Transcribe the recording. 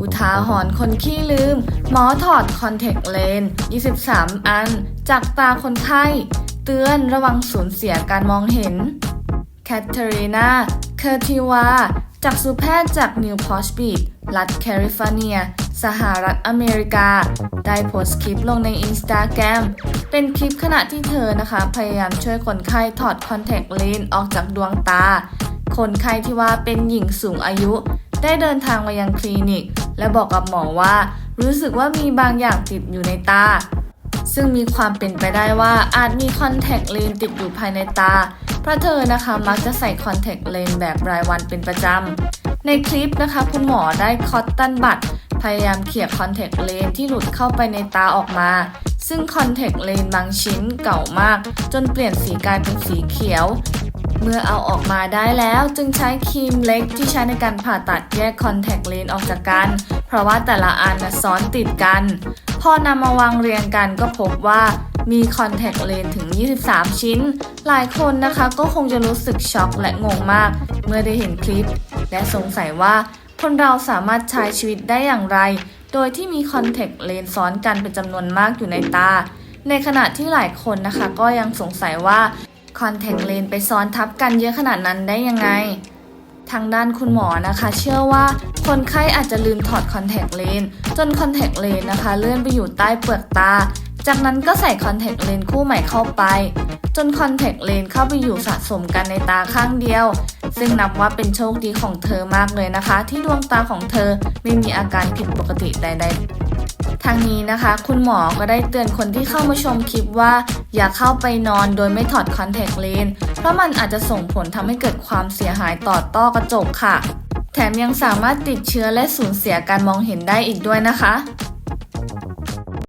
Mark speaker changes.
Speaker 1: อุทาหรณ์คนขี้ลืม หมอถอดคอนแทคเลนส์23 อัน จากตาคนไข้ เตือนระวังสูญเสียการมองเห็น แคทเธอรีนา เคอร์ติวา จากสุแพทย์จากนิวพอชบีดรัฐแคลิฟอร์เนีย สหรัฐอเมริกา ได้โพสต์คลิปลงในอินสตาแกรมเป็นคลิปขณะที่เธอนะคะ พยายามช่วยคนไข้ถอดคอนแทคเลนส์ออกจากดวงตา คนไข้ที่ว่าเป็นหญิงสูงอายุ ได้เดินทางมายังคลินิก และบอกกับหมอว่า รู้สึกว่ามีบางอย่างติดอยู่ในตา ซึ่งมีความเป็นไปได้ว่าอาจมีคอนแทคเลนส์ติดอยู่ภายในตา เพราะเธอนะคะมักจะใส่คอนแทคเลนส์แบบรายวันเป็นประจำ ในคลิปนะคะคุณหมอได้คอตตันบัตพยายามเขี่ยคอนแทคเลนส์ที่หลุดเข้าไปในตาออกมา ซึ่งคอนแทคเลนส์บางชิ้นเก่ามาก จนเปลี่ยนสีกลายเป็นสีเขียว เมื่อเอาออกมาได้แล้วจึงใช้ครีมเล็กที่ใช้ในการผ่าตัดแยกคอนแทคเลนส์ออกจากกัน เพราะว่าแต่ละอันนะซ้อนติดกัน พอนำมาวางเรียงกันก็พบว่ามีคอนแทคเลนส์ถึง 23 ชิ้น หลายคนนะคะก็คงจะรู้สึกช็อกและงงมาก เมื่อได้เห็นคลิป และสงสัยว่าคนเราสามารถใช้ชีวิตได้อย่างไร โดยที่มีคอนแทคเลนส์ซ้อนกันเป็นจำนวนมากอยู่ในตา ในขณะที่หลายคนนะคะก็ยังสงสัยว่า คอนแทคเลนส์ไปซ้อนทับกันเยอะขนาดนั้นได้ยังไง ทางด้านคุณหมอนะคะ เชื่อว่าคนไข้อาจจะลืมถอดคอนแทคเลนส์จนคอนแทคเลนส์นะคะเลื่อนไปอยู่ใต้เปลือกตา จากนั้นก็ใส่คอนแทคเลนส์คู่ใหม่เข้าไป จนคอนแทคเลนส์เข้าไปอยู่สะสมกันในตาข้างเดียว ซึ่งนับว่าเป็นโชคดีของเธอมากเลยนะคะ ที่ดวงตาของเธอไม่มีอาการผิดปกติใด ๆ ทางนี้นะคะ คุณหมอก็ได้เตือนคนที่เข้ามาชมคลิปว่า อย่าเข้าไปนอนโดยไม่ถอดคอนแทคเลนส์เพราะมันอาจจะส่งผลทำให้เกิดความเสียหายต่อต้อกระจกค่ะ แถมยังสามารถติดเชื้อและสูญเสียการมองเห็นได้อีกด้วยนะคะ